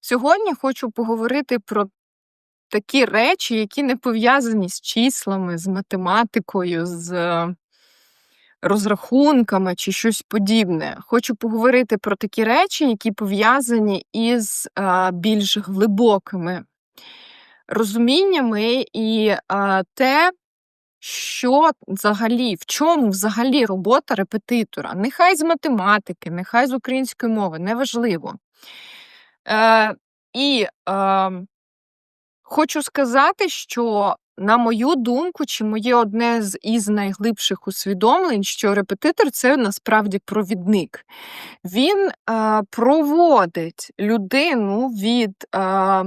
Сьогодні хочу поговорити про такі речі, які не пов'язані з числами, з математикою, з е, розрахунками чи щось подібне. Хочу поговорити про такі речі, які пов'язані із а, більш глибокими розуміннями і а, те, що взагалі, в чому взагалі робота репетитора. Нехай з математики, нехай з української мови, неважливо. Е, І е, хочу сказати, що, на мою думку, чи моє одне з із найглибших усвідомлень, що репетитор це насправді провідник. Він е, проводить людину від е,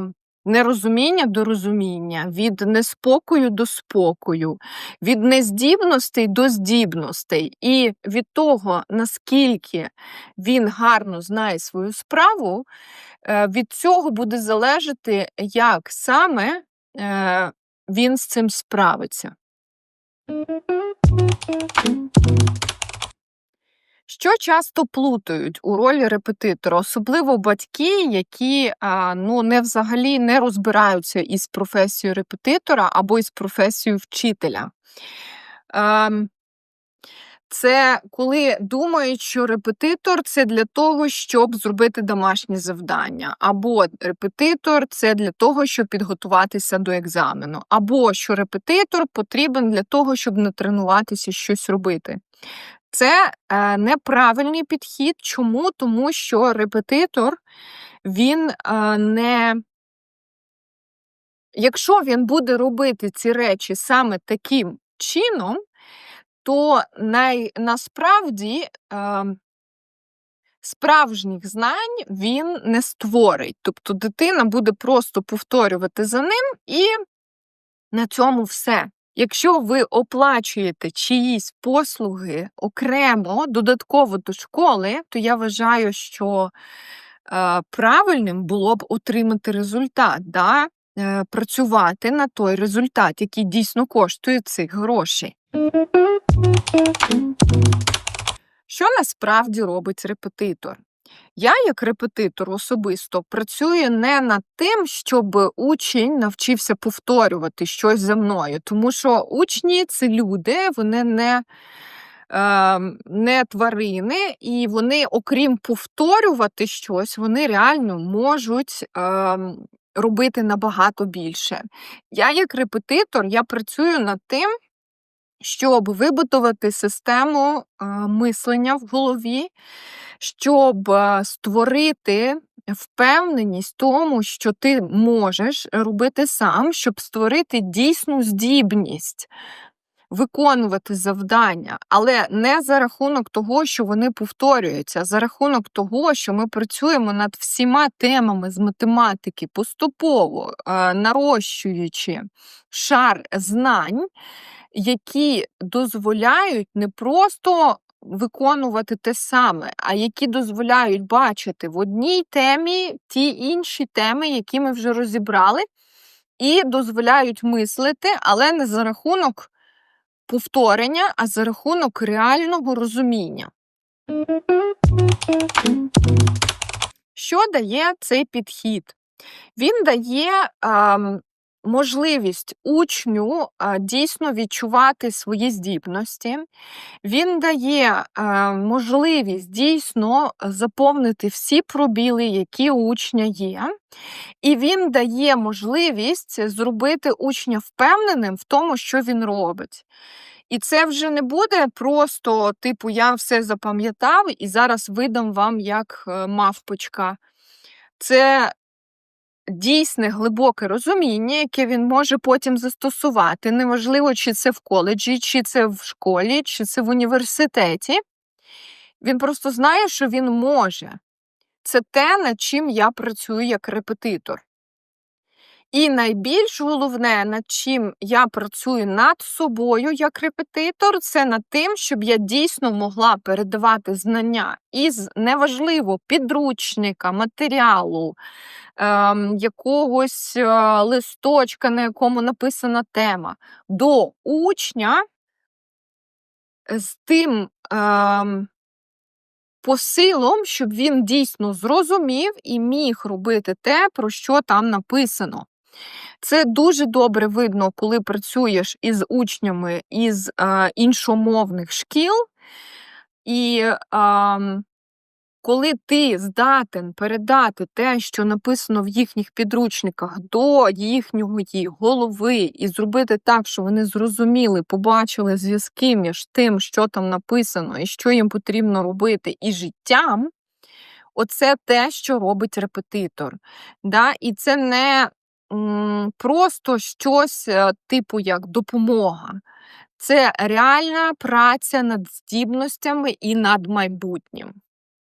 нерозуміння до розуміння, від неспокою до спокою, від нездібностей до здібностей. І від того, наскільки він гарно знає свою справу, е, від цього буде залежати, як саме е, він з цим справиться. Що часто плутають у ролі репетитора, особливо батьки, які ну, не взагалі не розбираються із професією репетитора або із професією вчителя. Ем, це коли думають, що репетитор це для того, щоб зробити домашнє завдання, або репетитор це для того, щоб підготуватися до екзамену, або що репетитор потрібен для того, щоб натренуватися щось робити. Це е, неправильний підхід. Чому? Тому що репетитор, він е, не. Якщо він буде робити ці речі саме таким чином, то най, насправді е, справжніх знань він не створить. Тобто дитина буде просто повторювати за ним, і на цьому все. Якщо ви оплачуєте чиїсь послуги окремо, додатково до школи, то я вважаю, що е, правильним було б отримати результат, да? е, працювати на той результат, який дійсно коштує цих грошей. Що насправді робить репетитор? Я, як репетитор, особисто працюю не над тим, щоб учень навчився повторювати щось за мною, тому що учні це люди, вони не е, не тварини, і вони, окрім повторювати щось, вони реально можуть е, робити набагато більше. Я, як репетитор, я працюю над тим щоб вибудувати систему мислення в голові, щоб створити впевненість тому, що ти можеш робити сам, щоб створити дійсну здібність. Виконувати завдання, але не за рахунок того, що вони повторюються, а за рахунок того, що ми працюємо над всіма темами з математики поступово нарощуючи шар знань, які дозволяють не просто виконувати те саме, а які дозволяють бачити в одній темі ті інші теми, які ми вже розібрали, і дозволяють мислити, але не за рахунок повторення, а за рахунок реального розуміння. Що дає цей підхід? Він дає ем, можливість учню дійсно відчувати свої здібності, він дає можливість дійсно заповнити всі пробіли, які у учня є, і він дає можливість зробити учня впевненим в тому, що він робить. І це вже не буде просто, типу, я все запам'ятав і зараз видам вам як е, мавпочка. Це дійсне глибоке розуміння, яке він може потім застосувати. Неважливо, чи це в коледжі, чи це в школі, чи це в університеті. Він просто знає, що він може. Це те, над чим я працюю як репетитор. І найбільш головне, над чим я працюю над собою як репетитор, це над тим, щоб я дійсно могла передавати знання із неважливо підручника, матеріалу, ем, якогось е, листочка, на якому написана тема, до учня з тим. Ем, посилом, щоб він дійсно зрозумів і міг робити те, про що там написано. Це дуже добре видно, коли працюєш із учнями із е, іншомовних шкіл, і е, коли ти здатен передати те, що написано в їхніх підручниках, до їхньої голови, і зробити так, що вони зрозуміли, побачили зв'язки між тим, що там написано, і що їм потрібно робити, і життям, оце те, що робить репетитор. Да? І це не просто щось е, типу як допомога. Це реальна праця над здібностями і над майбутнім.